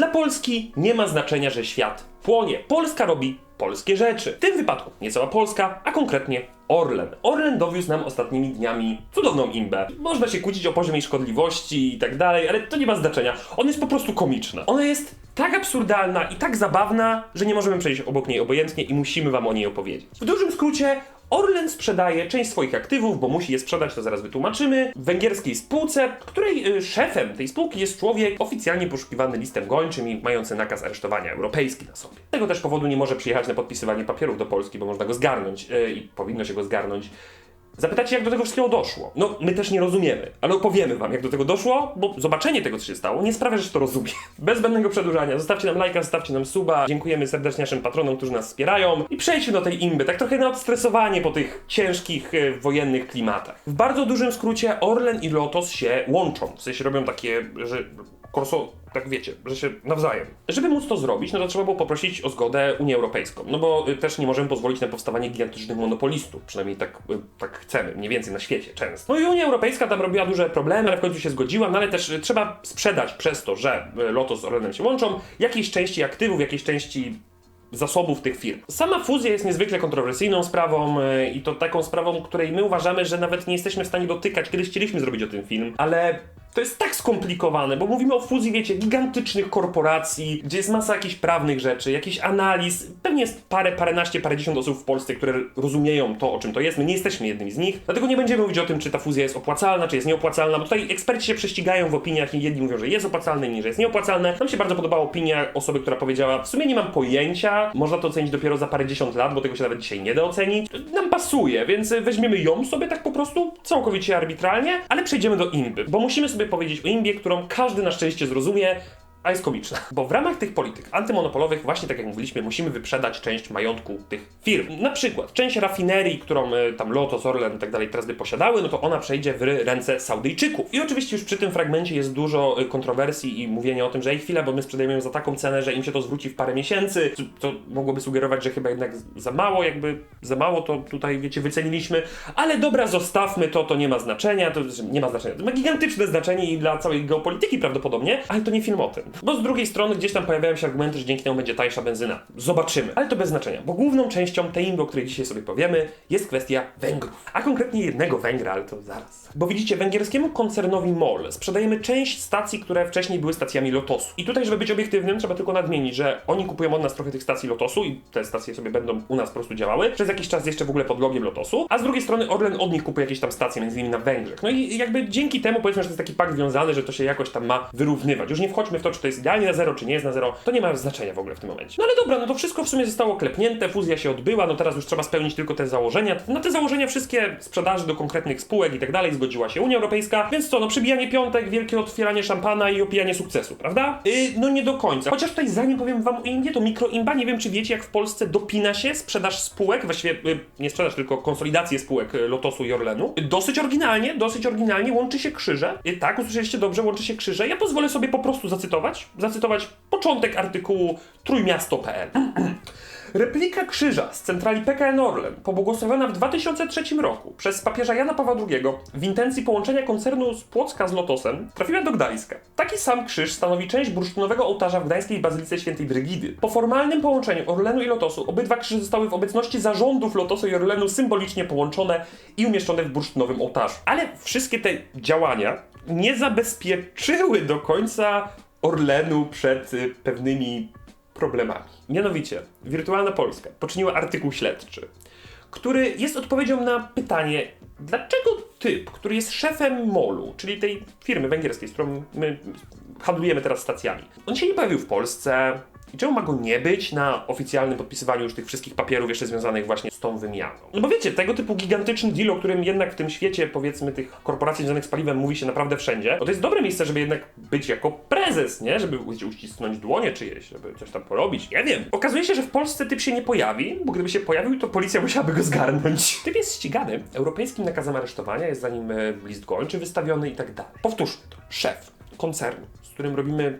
Dla Polski nie ma znaczenia, że świat płonie. Polska robi polskie rzeczy. W tym wypadku nie cała Polska, a konkretnie Orlen. Orlen dowiózł nam ostatnimi dniami cudowną imbę. Można się kłócić o poziom jej szkodliwości i tak dalej, ale to nie ma znaczenia. Ona jest po prostu komiczna. Ona jest tak absurdalna i tak zabawna, że nie możemy przejść obok niej obojętnie i musimy wam o niej opowiedzieć. W dużym skrócie, Orlen sprzedaje część swoich aktywów, bo musi je sprzedać, to zaraz wytłumaczymy, węgierskiej spółce, której y, szefem tej spółki jest człowiek oficjalnie poszukiwany listem gończym i mający nakaz aresztowania europejski na sobie. Z tego też powodu nie może przyjechać na podpisywanie papierów do Polski, bo można go zgarnąć y, i powinno się go zgarnąć. Zapytacie, jak do tego wszystkiego doszło. No, my też nie rozumiemy, ale opowiemy wam, jak do tego doszło, bo zobaczenie tego, co się stało, nie sprawia, że to rozumie. Bez zbędnego przedłużania, zostawcie nam lajka, zostawcie nam suba. Dziękujemy serdecznie naszym patronom, którzy nas wspierają. I przejdźmy do tej imby, tak trochę na odstresowanie po tych ciężkich, e, wojennych klimatach. W bardzo dużym skrócie Orlen i Lotos się łączą. W sensie robią takie, że korso, tak wiecie, że się nawzajem. Żeby móc to zrobić, no to trzeba było poprosić o zgodę Unię Europejską. No bo y, też nie możemy pozwolić na powstawanie gigantycznych monopolistów. Przynajmniej tak, y, tak chcemy, mniej więcej na świecie, często. No i Unia Europejska tam robiła duże problemy, ale w końcu się zgodziła, no ale też y, trzeba sprzedać przez to, że Lotos z Orlenem się łączą, jakieś części aktywów, jakieś części zasobów tych firm. Sama fuzja jest niezwykle kontrowersyjną sprawą i to taką sprawą, której my uważamy, że nawet nie jesteśmy w stanie dotykać. Kiedyś chcieliśmy zrobić o tym film, ale to jest tak skomplikowane, bo mówimy o fuzji, wiecie, gigantycznych korporacji, gdzie jest masa jakichś prawnych rzeczy, jakichś analiz. Pewnie jest parę, paręnaście, parędziesiąt osób w Polsce, które rozumieją to, o czym to jest. My nie jesteśmy jednymi z nich, dlatego nie będziemy mówić o tym, czy ta fuzja jest opłacalna, czy jest nieopłacalna, bo tutaj eksperci się prześcigają w opiniach i jedni mówią, że jest opłacalne, inni, że jest nieopłacalne. Nam się bardzo podobała opinia osoby, która powiedziała, w sumie nie mam pojęcia, można to ocenić dopiero za parędziesiąt lat, bo tego się nawet dzisiaj nie da ocenić. Nam pasuje, więc weźmiemy ją sobie tak po prostu całkowicie arbitralnie, ale przejdziemy do imby, bo musimy sobie powiedzieć o imbie, którą każdy na szczęście zrozumie, a jest komiczna. Bo w ramach tych polityk antymonopolowych, właśnie tak jak mówiliśmy, musimy wyprzedać część majątku tych firm. Na przykład część rafinerii, którą y, tam Lotos, Orlen i tak dalej teraz by posiadały, no to ona przejdzie w ręce Saudyjczyków. I oczywiście już przy tym fragmencie jest dużo y, kontrowersji i mówienia o tym, że ej chwila, bo my sprzedajemy za taką cenę, że im się to zwróci w parę miesięcy. To mogłoby sugerować, że chyba jednak za mało, jakby za mało to tutaj, wiecie, wyceniliśmy. Ale dobra, zostawmy to, to nie ma znaczenia, to znaczy, nie ma znaczenia. To ma gigantyczne znaczenie i dla całej geopolityki prawdopodobnie, ale to nie film o tym. Bo z drugiej strony gdzieś tam pojawiają się argumenty, że dzięki temu będzie tańsza benzyna. Zobaczymy. Ale to bez znaczenia, bo główną częścią tej imby, o której dzisiaj sobie powiemy, jest kwestia Węgrów. A konkretnie jednego Węgra, ale to zaraz. Bo widzicie, węgierskiemu koncernowi MOL sprzedajemy część stacji, które wcześniej były stacjami Lotosu. I tutaj, żeby być obiektywnym, trzeba tylko nadmienić, że oni kupują od nas trochę tych stacji Lotosu i te stacje sobie będą u nas po prostu działały. Przez jakiś czas jeszcze w ogóle pod logiem Lotosu. A z drugiej strony Orlen od nich kupuje jakieś tam stacje, między innymi na Węgrzech. No i jakby dzięki temu powiedzmy, że to jest taki pakt związany, że to się jakoś tam ma wyrównywać. Już nie wchodźmy w to, czy to jest idealnie na zero, czy nie jest na zero. To nie ma znaczenia w ogóle w tym momencie. No ale dobra, no to wszystko w sumie zostało klepnięte, fuzja się odbyła, no teraz już trzeba spełnić tylko te założenia. Na te założenia wszystkie sprzedaży do konkretnych spółek i tak dalej zgodziła się Unia Europejska, więc co, no przybijanie piątek, wielkie otwieranie szampana i opijanie sukcesu, prawda? Yy, no nie do końca. Chociaż tutaj zanim powiem wam o Indie, to mikroimba, nie wiem czy wiecie jak w Polsce dopina się sprzedaż spółek, właściwie yy, nie sprzedaż, tylko konsolidację spółek yy, Lotosu i Orlenu. Yy, dosyć oryginalnie, dosyć oryginalnie łączy się krzyże. Yy, tak, usłyszeliście dobrze, łączy się krzyże. Ja pozwolę sobie po prostu zacytować, zacytować początek artykułu trójmiasto.pl. Replika krzyża z centrali PKN Orlen, pobłogosławiona w 2003 roku przez papieża Jana Pawła II w intencji połączenia koncernu z Płocka z Lotosem, trafiła do Gdańska. Taki sam krzyż stanowi część bursztynowego ołtarza w gdańskiej Bazylice Świętej Brygidy. Po formalnym połączeniu Orlenu i Lotosu obydwa krzyże zostały w obecności zarządów Lotosu i Orlenu symbolicznie połączone i umieszczone w bursztynowym ołtarzu. Ale wszystkie te działania nie zabezpieczyły do końca Orlenu przed y, pewnymi problemami. Mianowicie, Wirtualna Polska poczyniła artykuł śledczy, który jest odpowiedzią na pytanie, dlaczego typ, który jest szefem MOL-u, czyli tej firmy węgierskiej, z którą my handlujemy teraz stacjami, on się nie pojawił w Polsce. I czemu ma go nie być na oficjalnym podpisywaniu już tych wszystkich papierów jeszcze związanych właśnie z tą wymianą? No bo wiecie, tego typu gigantyczny deal, o którym jednak w tym świecie, powiedzmy, tych korporacji związanych z paliwem mówi się naprawdę wszędzie, to jest dobre miejsce, żeby jednak być jako prezes, nie? Żeby wiecie, uścisnąć dłonie czyjeś, żeby coś tam porobić. Ja wiem. Okazuje się, że w Polsce typ się nie pojawi, bo gdyby się pojawił, to policja musiałaby go zgarnąć. Typ jest ścigany europejskim nakazem aresztowania, jest za nim e, list gończy wystawiony i tak dalej. Powtórzmy to. Szef koncernu, z którym robimy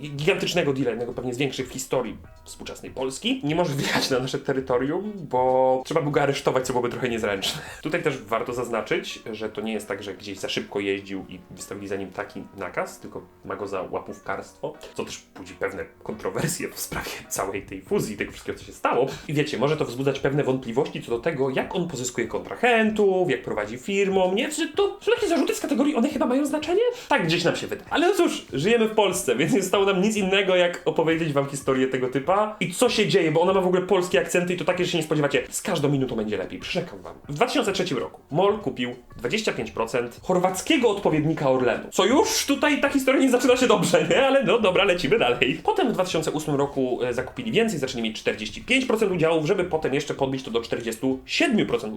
gigantycznego deala, jednego pewnie z większych w historii współczesnej Polski, nie może wjechać na nasze terytorium, bo trzeba by go aresztować, co byłoby trochę niezręczne. Tutaj też warto zaznaczyć, że to nie jest tak, że gdzieś za szybko jeździł i wystawili za nim taki nakaz, tylko ma go za łapówkarstwo, co też budzi pewne kontrowersje w sprawie całej tej fuzji, tego wszystkiego, co się stało. I wiecie, może to wzbudzać pewne wątpliwości co do tego, jak on pozyskuje kontrahentów, jak prowadzi firmą, nie? Czy to są jakieś zarzuty z kategorii, one chyba mają znaczenie? Tak gdzieś nam się wydaje. Ale no cóż, żyjemy w Polsce, więc nie zostało nam nic innego, jak opowiedzieć wam historię tego typa i co się dzieje, bo ona ma w ogóle polskie akcenty i to takie, że się nie spodziewacie. Z każdą minutą będzie lepiej, przyrzekam wam. W 2003 roku MOL kupił 25% chorwackiego odpowiednika Orlenu. Co już tutaj ta historia nie zaczyna się dobrze, nie? Ale no dobra, lecimy dalej. Potem w 2008 roku e, zakupili więcej, zaczęli mieć 45% udziałów, żeby potem jeszcze podbić to do 47%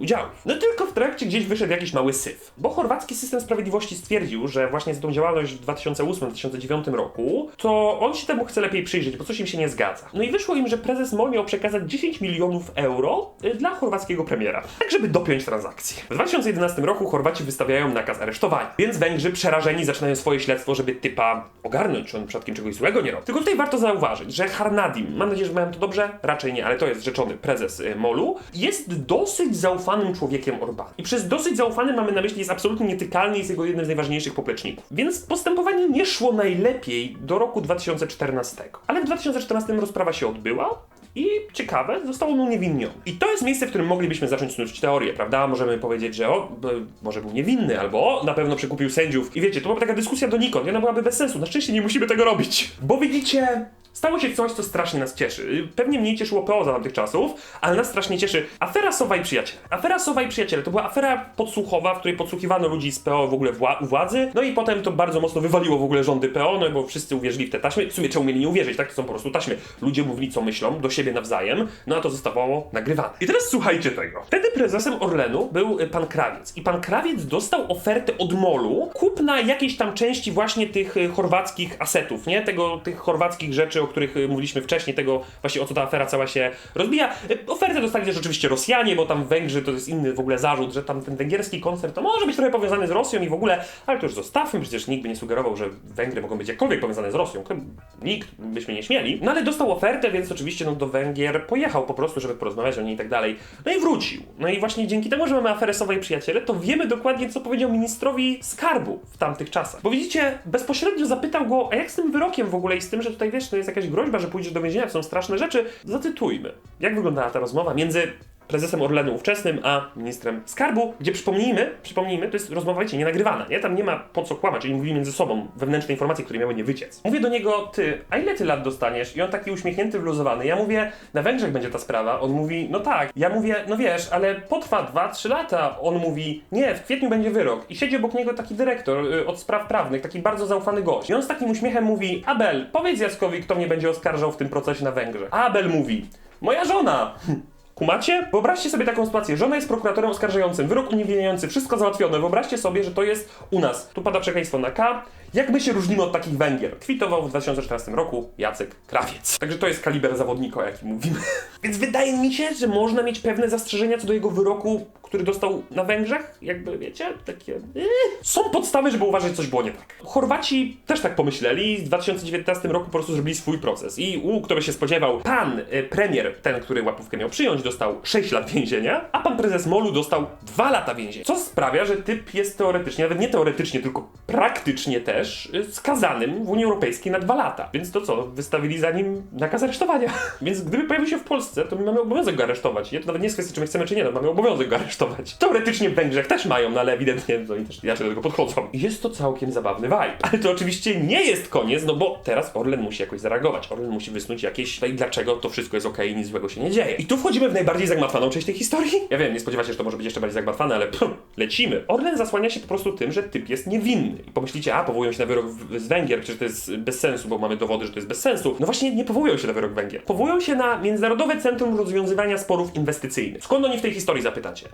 udziałów. No tylko w trakcie gdzieś wyszedł jakiś mały syf, bo chorwacki system sprawiedliwości stwierdził, że właśnie za tą działalność w 2008-2009 roku, to on się temu chce lepiej przyjrzeć, bo coś im się nie zgadza. No i wyszło im, że prezes MOL miał przekazać 10 milionów euro y, dla chorwackiego premiera, tak żeby dopiąć transakcję. W 2011 roku Chorwaci wystawiają nakaz aresztowania, więc Węgrzy przerażeni zaczynają swoje śledztwo, żeby typa ogarnąć, czy on przypadkiem czegoś złego nie robi. Tylko tutaj warto zauważyć, że Harnadim, mam nadzieję, że mają to dobrze, raczej nie, ale to jest rzeczony prezes y, MOL-u, jest dosyć zaufanym człowiekiem Orbana. I przez dosyć zaufany mamy na myśli, jest absolutnie nietykalny, jest jego jednym z najważniejszych popleczników. Więc postępowanie nie szło najlepiej do roku 2014. Ale w 2014 rozprawa się odbyła. I ciekawe, został on uniewinniony. I to jest miejsce, w którym moglibyśmy zacząć snuć teorię, prawda? Możemy powiedzieć, że o, może był niewinny, albo o, na pewno przekupił sędziów. I wiecie, to byłaby taka dyskusja donikąd, i ona byłaby bez sensu. Na szczęście nie musimy tego robić. Bo widzicie, Stało się coś, co strasznie nas cieszy. Pewnie mniej cieszyło PO za tamtych czasów, ale nas strasznie cieszy afera Sowa i Przyjaciele. Afera Sowa i Przyjaciele to była afera podsłuchowa, w której podsłuchiwano ludzi z PO w ogóle wła- u władzy, no i potem to bardzo mocno wywaliło w ogóle rządy PO, no bo wszyscy uwierzyli w te taśmy. W sumie czemu mieli nie uwierzyć, tak? To są po prostu taśmy. Ludzie mówili, co myślą, do siebie nawzajem, no a to zostawało nagrywane. I teraz słuchajcie tego. Wtedy prezesem Orlenu był y, pan Krawiec i pan Krawiec dostał ofertę od MOL-u kupna jakiejś tam części właśnie tych y, chorwackich asetów, nie? Tego, tych chorwackich rzeczy, o których y, mówiliśmy wcześniej, tego właśnie o co ta afera cała się rozbija. Y, Ofertę dostali też oczywiście Rosjanie, bo tam Węgrzy to jest inny w ogóle zarzut, że tam ten węgierski koncert to może być trochę powiązany z Rosją i w ogóle, ale to już zostawmy, przecież nikt by nie sugerował, że Węgry mogą być jakkolwiek powiązane z Rosją. Nikt byśmy nie śmieli. No ale dostał ofertę, więc oczywiście no, do Węgier pojechał po prostu, żeby porozmawiać o niej i tak dalej. No i wrócił. No i właśnie dzięki temu, że mamy aferę Sowa i Przyjaciele, to wiemy dokładnie, co powiedział ministrowi skarbu w tamtych czasach. Bo widzicie, bezpośrednio zapytał go, a jak z tym wyrokiem w ogóle i z tym, że tutaj wiesz, to jest jakaś groźba, że pójdziesz do więzienia, to są straszne rzeczy. Zacytujmy. Jak wyglądała ta rozmowa między prezesem Orlenu ówczesnym, a ministrem skarbu, gdzie przypomnijmy, przypomnijmy, to jest rozmowa, wiecie, nie nagrywana, nie? Tam nie ma po co kłamać, oni mówili między sobą wewnętrzne informacje, które miały nie wyciec. Mówię do niego, ty, a ile ty lat dostaniesz? I on taki uśmiechnięty, wyluzowany. Ja mówię, na Węgrzech będzie ta sprawa. On mówi, no tak. Ja mówię, no wiesz, ale potrwa 2-3 lata. On mówi, nie, w kwietniu będzie wyrok. I siedzi obok niego taki dyrektor y, od spraw prawnych, taki bardzo zaufany gość. I on z takim uśmiechem mówi, Abel, powiedz Jackowi, kto mnie będzie oskarżał w tym procesie na Węgrzech. A Abel mówi, moja żona. Kumacie? Wyobraźcie sobie taką sytuację. Żona jest prokuratorem oskarżającym, wyrok uniewinniający, wszystko załatwione. Wyobraźcie sobie, że to jest u nas. Tu pada przekleństwo na K. Jak my się różnimy od takich Węgier? Kwitował w 2014 roku Jacek Krawiec. Także to jest kaliber zawodnika, o jakim mówimy. Więc wydaje mi się, że można mieć pewne zastrzeżenia co do jego wyroku, który dostał na Węgrzech. Jakby, wiecie, takie... Yy. Są podstawy, żeby uważać, że coś było nie tak. Chorwaci też tak pomyśleli. W 2019 roku po prostu zrobili swój proces. I u, kto by się spodziewał, pan y, premier, ten, który łapówkę miał przyjąć, dostał 6 lat więzienia, a pan prezes Molu dostał 2 lata więzienia. Co sprawia, że typ jest teoretycznie, nawet nie teoretycznie, tylko praktycznie też y, skazanym w Unii Europejskiej na 2 lata. Więc to co? Wystawili za nim nakaz aresztowania. Więc gdyby pojawił się w Polsce, to my mamy obowiązek go aresztować. Nie? To nawet nie jest kwestia, czy my chcemy, czy nie, no mamy obowiązek go aresztować. Teoretycznie w Węgrzech też mają, no ale ewidentnie no i też inaczej do tego podchodzą. Jest to całkiem zabawny vibe. Ale to oczywiście nie jest koniec, no bo teraz Orlen musi jakoś zareagować. Orlen musi wysnuć jakieś, no i dlaczego to wszystko jest okej i nic złego się nie dzieje. I tu wchodzimy w najbardziej zagmatwaną część tej historii. Ja wiem, nie spodziewacie się, że to może być jeszcze bardziej zagmatwane, ale pff, lecimy. Orlen zasłania się po prostu tym, że typ jest niewinny. I pomyślicie, a powołują się na wyrok z Węgier, przecież to jest bez sensu, bo mamy dowody, że to jest bez sensu. No właśnie nie powołują się na wyrok Węgier. Powołują się na Międzynarodowe Centrum Rozwiązywania Sporów Inwestycyjnych. Skąd oni w tej historii zapytacie?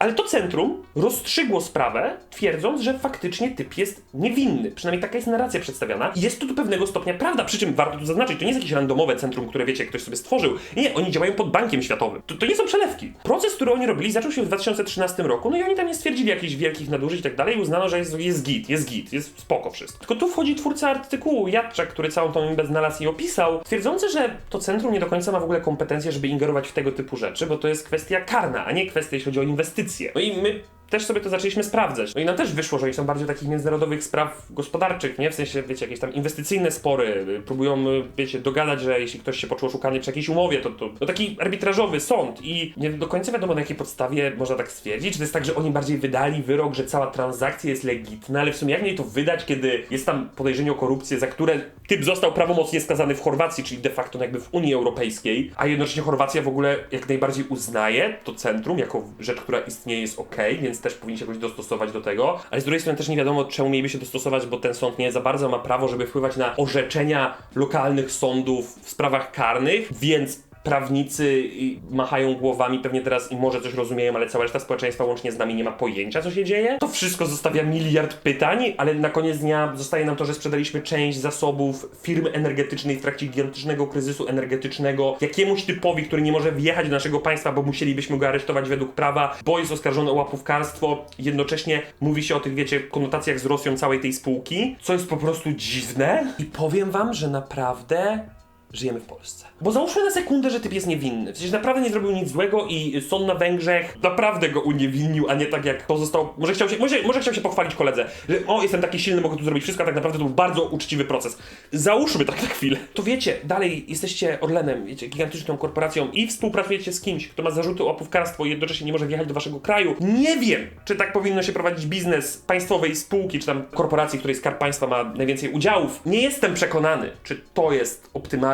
Ale to centrum rozstrzygło sprawę, twierdząc, że faktycznie typ jest niewinny. Przynajmniej taka jest narracja przedstawiana. Jest to do pewnego stopnia prawda, przy czym warto tu zaznaczyć, to nie jest jakieś randomowe centrum, które wiecie, ktoś sobie stworzył. Nie, oni działają pod bankiem światowym. To, to nie są przelewki. Proces, który oni robili, zaczął się w 2013 roku, no i oni tam nie stwierdzili jakichś wielkich nadużyć i tak dalej uznano, że jest, jest git, jest git, jest spoko wszystko. Tylko tu wchodzi twórca artykułu, Jadczak, który całą tą imbę znalazł i opisał, twierdzący, że to centrum nie do końca ma w ogóle kompetencje, żeby ingerować w tego typu rzeczy, bo to jest kwestia karna, a nie kwestia, jeśli chodzi o inwestycje. No i my też sobie to zaczęliśmy sprawdzać. No i nam też wyszło, że oni są bardziej takich międzynarodowych spraw gospodarczych, nie? W sensie, wiecie, jakieś tam inwestycyjne spory, próbują, wiecie, dogadać, że jeśli ktoś się poczuł oszukany przy jakiejś umowie, to, to no taki arbitrażowy sąd i nie do końca wiadomo na jakiej podstawie można tak stwierdzić, czy to jest tak, że oni bardziej wydali wyrok, że cała transakcja jest legitna, ale w sumie jak nie to wydać, kiedy jest tam podejrzenie o korupcję, za które typ został prawomocnie skazany w Chorwacji, czyli de facto no jakby w Unii Europejskiej, a jednocześnie Chorwacja w ogóle jak najbardziej uznaje to centrum jako rzecz, która istnieje, jest ok, więc też powinni się jakoś dostosować do tego, ale z drugiej strony też nie wiadomo, czemu mieliby się dostosować, bo ten sąd nie za bardzo ma prawo, żeby wpływać na orzeczenia lokalnych sądów w sprawach karnych, więc prawnicy machają głowami, pewnie teraz i może coś rozumieją, ale cała reszta społeczeństwa łącznie z nami nie ma pojęcia, co się dzieje. To wszystko zostawia miliard pytań, ale na koniec dnia zostaje nam to, że sprzedaliśmy część zasobów firmy energetycznej w trakcie gigantycznego kryzysu energetycznego jakiemuś typowi, który nie może wjechać do naszego państwa, bo musielibyśmy go aresztować według prawa, bo jest oskarżony o łapówkarstwo. Jednocześnie mówi się o tych, wiecie, konotacjach z Rosją całej tej spółki, co jest po prostu dziwne. I powiem wam, że naprawdę żyjemy w Polsce. Bo załóżmy na sekundę, że typ jest niewinny. W sensie naprawdę nie zrobił nic złego i sąd na Węgrzech naprawdę go uniewinnił, a nie tak jak to został. Może chciał się, może, może chciał się pochwalić koledze, że o, jestem taki silny, mogę tu zrobić wszystko, a tak naprawdę to był bardzo uczciwy proces. Załóżmy tak na chwilę. To wiecie, dalej jesteście Orlenem, wiecie, gigantyczną korporacją i współpracujecie z kimś, kto ma zarzuty o łapówkarstwo i jednocześnie nie może wjechać do waszego kraju. Nie wiem, czy tak powinno się prowadzić biznes państwowej spółki, czy tam korporacji, której Skarb Państwa ma najwięcej udziałów. Nie jestem przekonany, czy to jest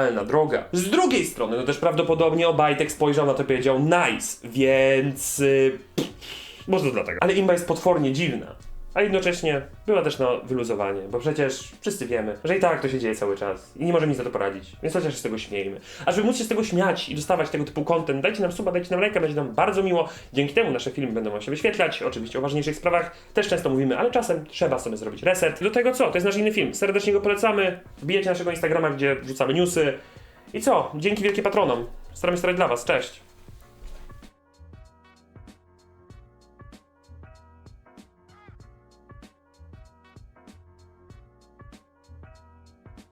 optymalna droga. Z drugiej strony, no też prawdopodobnie Obajtek spojrzał na to i powiedział nice, więc... Yy, może dlatego. Ale imba jest potwornie dziwna. A jednocześnie była też na wyluzowanie, bo przecież wszyscy wiemy, że i tak to się dzieje cały czas i nie możemy nic na to poradzić, więc chociaż się z tego śmiejmy. A żeby móc się z tego śmiać i dostawać tego typu content, dajcie nam suba, dajcie nam lajka, będzie nam bardzo miło. Dzięki temu nasze filmy będą wam się wyświetlać. Oczywiście o ważniejszych sprawach też często mówimy, ale czasem trzeba sobie zrobić reset. Do tego co? To jest nasz inny film. Serdecznie go polecamy. Wbijajcie naszego Instagrama, gdzie wrzucamy newsy. I co? Dzięki wielkie patronom. Staramy się starać dla was. Cześć!